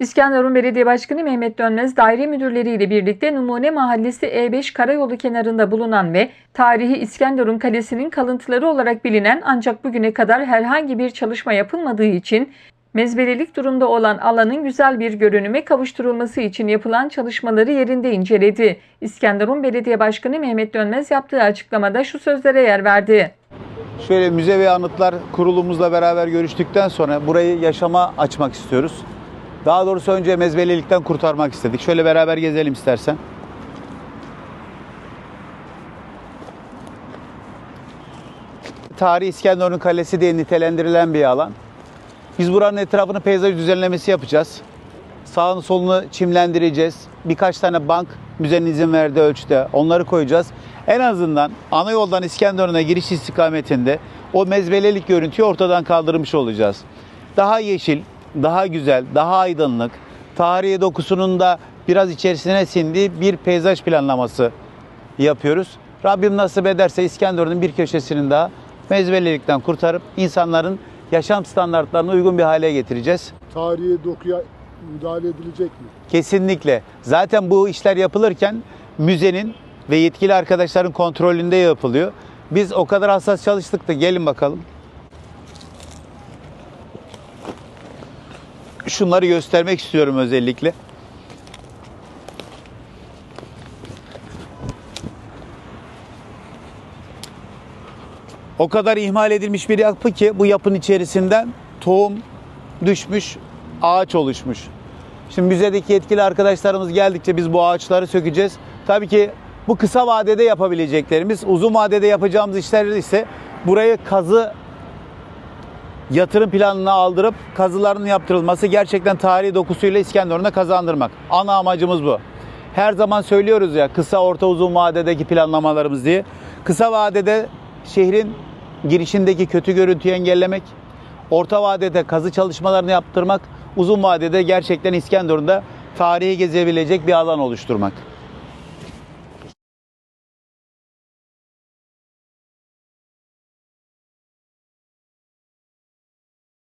İskenderun Belediye Başkanı Mehmet Dönmez daire müdürleriyle birlikte Numune Mahallesi E5 karayolu kenarında bulunan ve tarihi İskenderun Kalesi'nin kalıntıları olarak bilinen ancak bugüne kadar herhangi bir çalışma yapılmadığı için mezbelelik durumda olan alanın güzel bir görünüme kavuşturulması için yapılan çalışmaları yerinde inceledi. İskenderun Belediye Başkanı Mehmet Dönmez yaptığı açıklamada şu sözlere yer verdi. Şöyle müze ve anıtlar kurulumuzla beraber görüştükten sonra burayı yaşama açmak istiyoruz. Daha doğrusu önce mezbelelikten kurtarmak istedik. Şöyle beraber gezelim istersen. Tarihi İskenderun Kalesi diye nitelendirilen bir alan. Biz buranın etrafını peyzaj düzenlemesi yapacağız. Sağını solunu çimlendireceğiz. Birkaç tane bank müzenin izin verdiği ölçüde onları koyacağız. En azından ana yoldan İskenderun'a giriş istikametinde o mezbelelik görüntüyü ortadan kaldırmış olacağız. Daha yeşil, daha güzel, daha aydınlık, tarihi dokusunun da biraz içerisine sindiği bir peyzaj planlaması yapıyoruz. Rabbim nasip ederse İskenderun'un bir köşesinin daha mezbelelikten kurtarıp insanların yaşam standartlarına uygun bir hale getireceğiz. tarihi dokuya müdahale edilecek mi? Kesinlikle. Zaten bu işler yapılırken müzenin ve yetkili arkadaşların kontrolünde yapılıyor. Biz o kadar hassas çalıştık da gelin bakalım. Şunları göstermek istiyorum özellikle. O kadar ihmal edilmiş bir yapı ki bu yapının içerisinden tohum düşmüş, ağaç oluşmuş. Şimdi müzedeki yetkili arkadaşlarımız geldikçe biz bu ağaçları sökeceğiz. Tabii ki bu kısa vadede yapabileceklerimiz, uzun vadede yapacağımız işler ise burayı kazı yatırım planına aldırıp kazıların yaptırılması gerçekten tarihi dokusuyla İskenderun'a kazandırmak. Ana amacımız bu. Her zaman söylüyoruz ya kısa orta uzun vadedeki planlamalarımız diye. Kısa vadede şehrin girişindeki kötü görüntüyü engellemek, orta vadede kazı çalışmalarını yaptırmak, uzun vadede gerçekten İskenderun'da tarihi gezebilecek bir alan oluşturmak.